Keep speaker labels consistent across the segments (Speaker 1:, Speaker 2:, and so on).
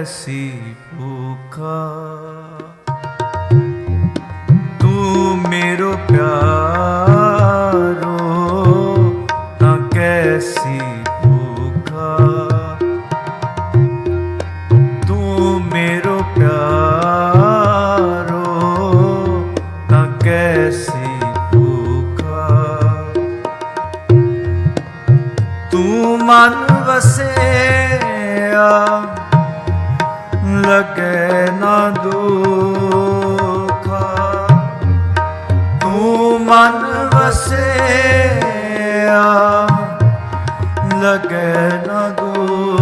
Speaker 1: ਕੈਸੀ ਭੁਖਾ ਤੂੰ ਮੇਰੋ ਪਿਆਰ ਲਗੇ ਨਾ ਦੁਖਾ। ਤੂੰ ਮਨ ਵਸਿਆ ਲਗੇ ਨਾ ਦੁਖਾ।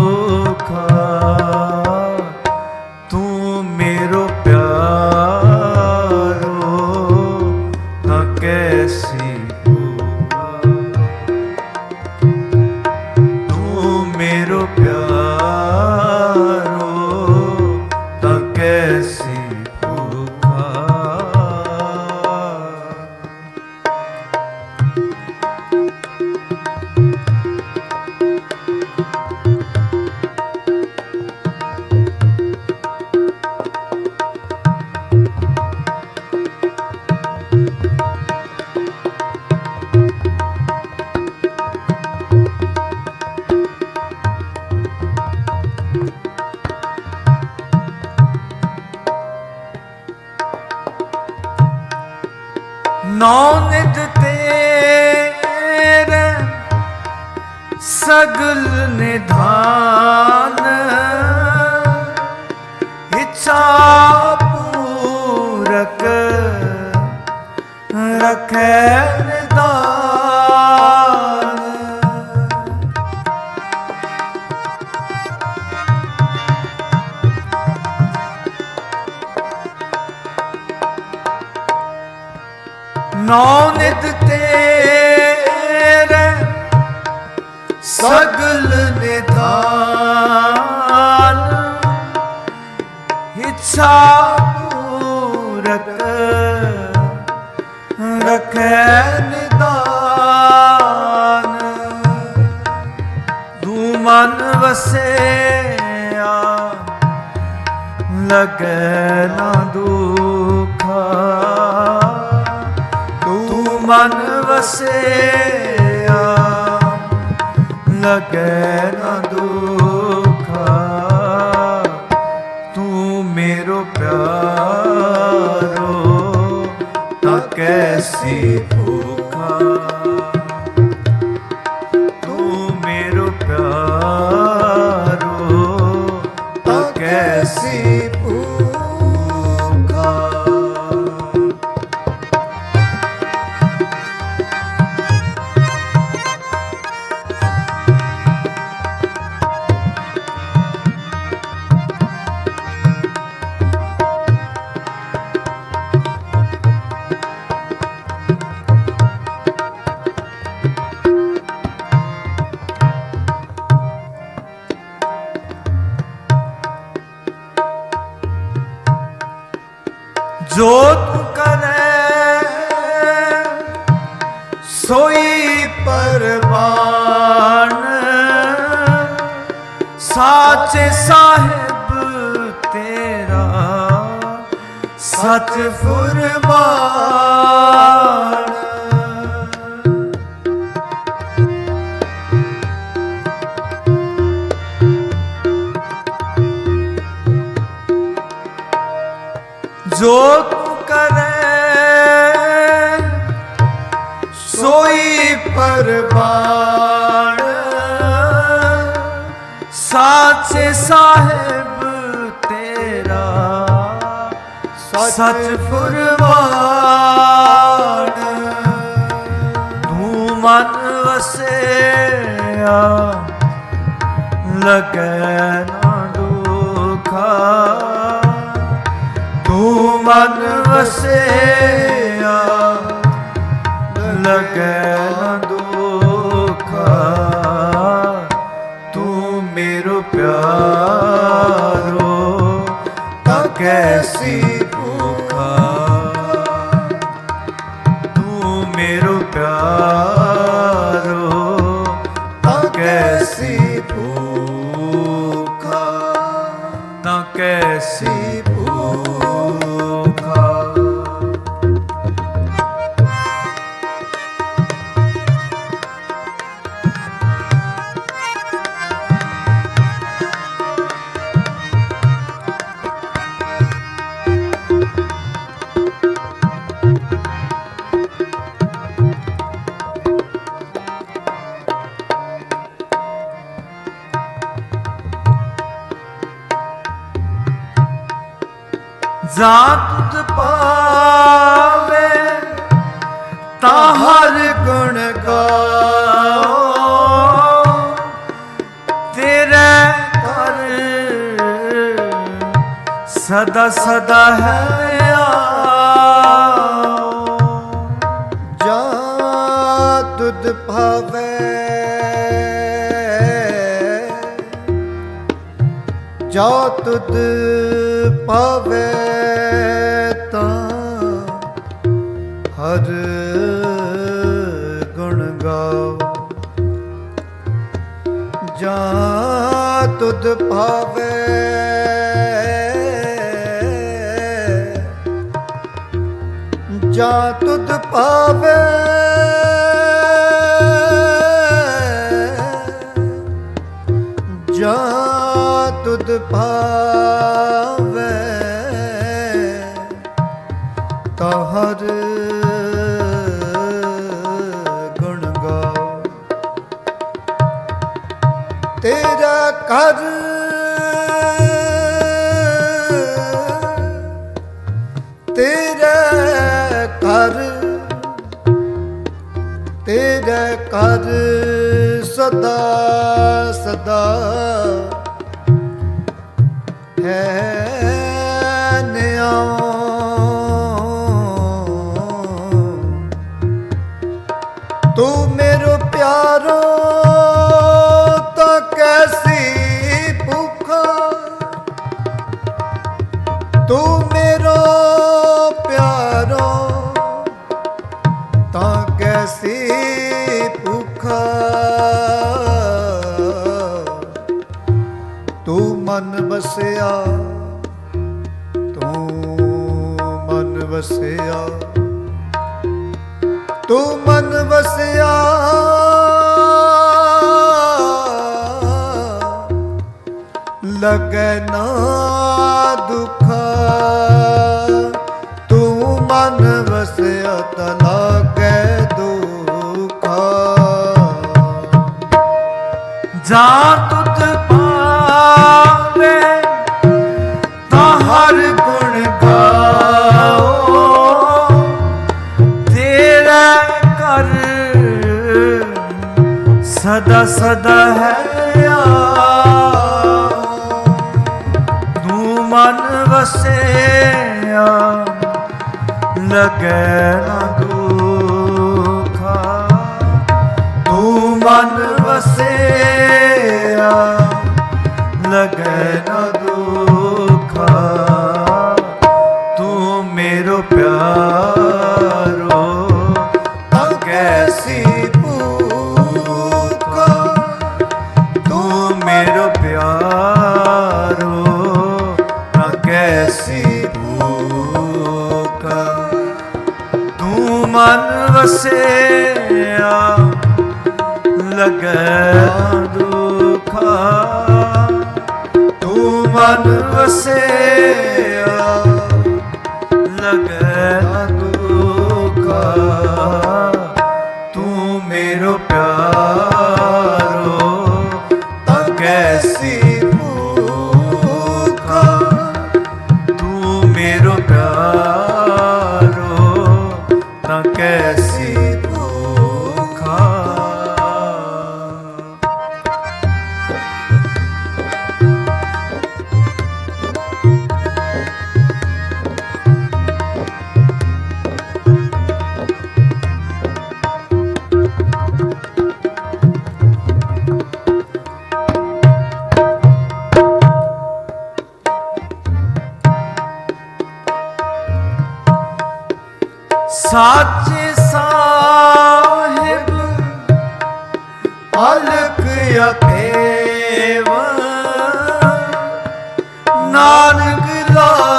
Speaker 1: ਨੌ ਨਿਤ ਤੇਰੇ ਸਗਲ ਨਿਧਾਨ ਇੱਛਾ ਪੂਰਕ ਰਖੈ। ਨੌ ਨਿਤ ਤੇਰੇ ਸਗਲ ਨਿਧਾਨ ਇੱਛਾ ਪੂਰਕ ਰਖੈ ਨਿਦਾਨ। ਤੂੰ ਮਨ ਵਸਿਆ, ਲਗੈ ਨਾ ਦੁਖਾ। ਮਨ ਵਸਿਆ, ਲਗੈ ਨਾ ਦੁਖਾ। ਤੂੰ ਮੇਰੋ ਪਿਆਰੋ ਤਾਂ ਕੈਸੀ ਭੁਖਾ। ਤੂੰ ਮੇਰੋ ਪਿਆਰੋ ਤਾਂ ਕੈਸੀ ਭੁਖਾ। ਜੋ ਤੂੰ ਕਰੇ। ਸੋਈ ਪਰਵਾਨ। ਸਾਚੇ ਸਾਹਿਬ ਤੇਰਾ ਸਚ ਫੁਰਮਾਨ ਜੋ ਤੂੰ ਕਰੇ। ਸੋਈ ਪਰਵਾਨ। ਸਾਚੇ ਸਾਹਿਬ ਤੇਰਾ। ਸਚ ਫੁਰਮਾਨ। ਤੂੰ ਮਨ ਵਸਿਆ। ਲਗੈ ਨਾ ਦੁਖਾ। ਮਨ ਵਸਿਆ ਲਗੈ ਨਾ ਦੁਖਾ। ਤੂੰ ਮੇਰੋ ਪਿਆਰੋ ਤਾਂ ਕੈਸੀ ਭੁਖਾ। ਤੂੰ ਮੇਰੋ ਪਿਆਰੋ ਤਾਂ ਕੈਸੀ ਭੁਖਾ। ਤਾਂ ਕੈਸੀ ਜਾਂ ਪਾਵੇ ਤਾਂ ਹਰ ਗੁਣ ਗਾਓ। ਤੇਰੇ ਘਰ ਸਦਾ ਸਦਾ ਹੈ
Speaker 2: ਜਾ ਤੁਧ ਪਾਵੇ ਤਾਂ ਹਰ ਗੁਣ ਗਾਓ। ਜਾਂ ਤੁਧ ਭਾਵੇ ਜਾ ਤੁਧ ਪਾਵੇ ਪਾਵੇ ਤਹਰ ਗੁਣ ਗਾਓ। ਤੇਰਾ ਕਰ ਤੇਰੇ ਘਰ ਤੇਰੇ ਘਰ ਸਦਾ ਸਦਾ ਹੈ ਵਸਿਆ, ਤੂੰ ਮਨ ਵਸਿਆ, ਤੂੰ ਮਨ ਵਸਿਆ। ਲਗੈ ਨਾ ਦੁਖਾ, ਤੂੰ ਮਨ ਵਸਿਆ ਤਾ ਲਾਗੈ ਦੁਖਾ।
Speaker 1: ਜਾਂ ਮਨ ਵਸਿਆ ਲਗੈ ਨਾਨਕ ਲਾਇਆ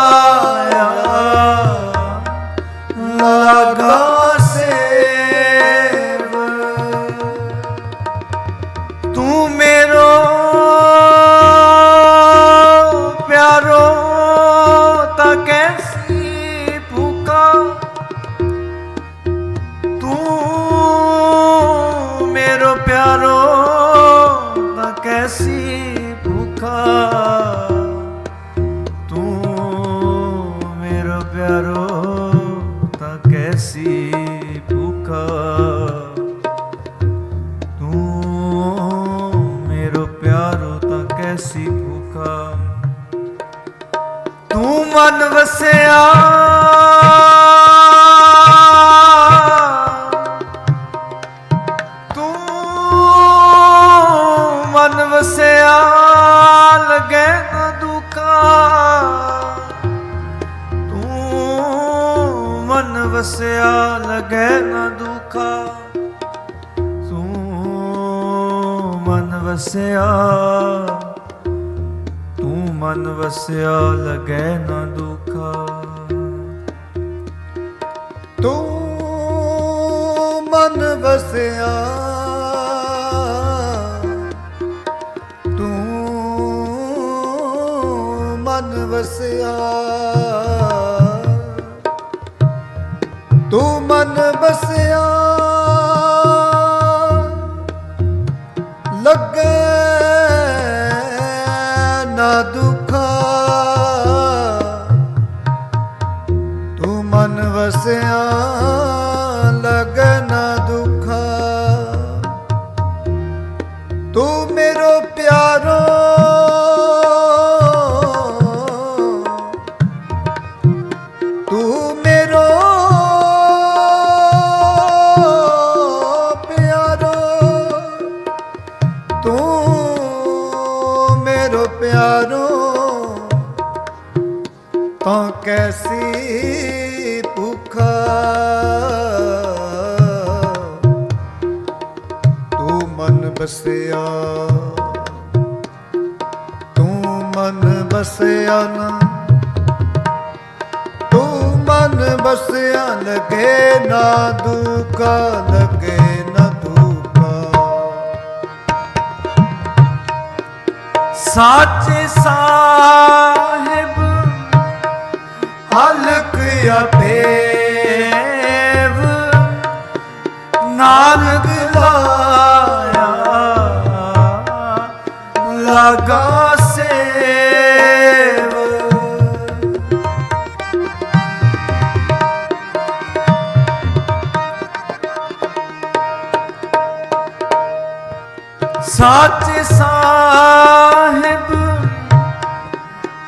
Speaker 1: ਵਸਿਆ, ਤੂੰ ਮਨ ਵਸਿਆ, ਲਗੈ ਨਾ ਦੁਖਾ। ਤੂੰ ਮਨ ਵਸਿਆ, ਤੂੰ ਮਨ ਵਸਿਆ।
Speaker 2: ਤੂੰ ਮਨ ਵਸਿਆ ਮਨ ਨਾ ਤੂੰ ਮਨ ਬਸਿਆ, ਲਗੇ ਨਾ ਦੁਖਾ, ਲਗੇ ਨਾ ਦੁਖਾ
Speaker 1: ਸਾਚੇ ਸਾਹਿਬ, ਹਲਕ ਅਪੇਵ ਨਾਨਕ ਲਾਇਆ, ਲਗਾ ਸਾਚੇ ਸਾਹਿਬ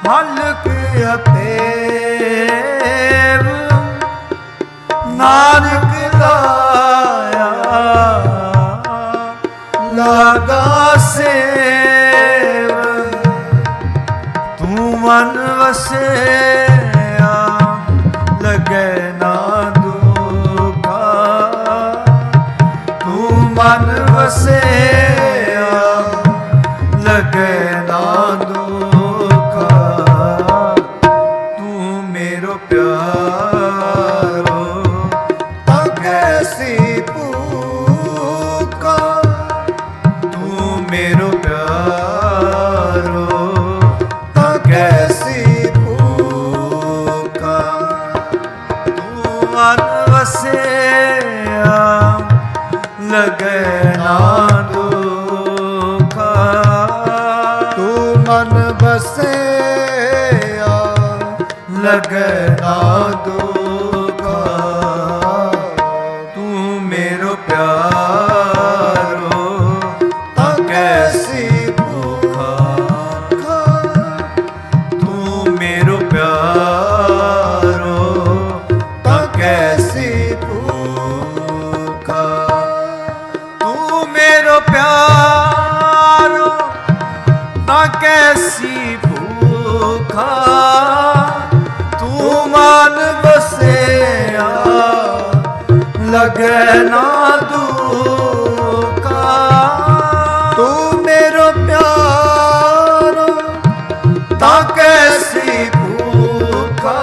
Speaker 1: ਹਲਕ ਅਤੇਵ ਨਾਨਕ ਲਾਇਆ ਲਗਾ ਸੇਵ, ਤੂੰ ਮਨ ਵਸਿਆ, ਲਗੇ ਨਾ ਦੁਖਾ, ਤੂੰ ਮਨ
Speaker 2: ਵਸੇ ਕੈਸੀ ਭੂਖਾ
Speaker 1: ਤੂੰ ਮਨ ਵਸਿਆ ਲਗੇ ਨਾ ਦੁਖਾ।
Speaker 2: ਤੂੰ ਮਨ ਬਸਿਆ
Speaker 1: ਲਗੇ ਨਾ
Speaker 2: ਦੁਖਾ। ਕੈਸੀ ਕੈਸੀ ਭੂਖਾ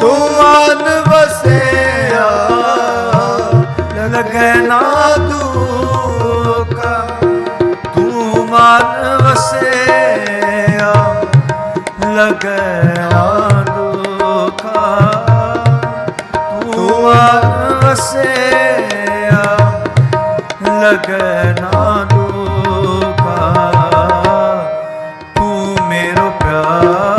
Speaker 1: ਤੂੰ ਮਨ
Speaker 2: ਵਸਿਆ
Speaker 1: ਲਗੈ ਨਾ ਦੁਖਾ ਤੂੰ ਮਨ ਵਸਿਆ ਲਗੈ ਨਾ ਦੁਖਾ ਤੂੰ ਮਨ ਵਸਿਆ ਲਗੈ ਨਾ ਤੂੰ ਮੇਰੋ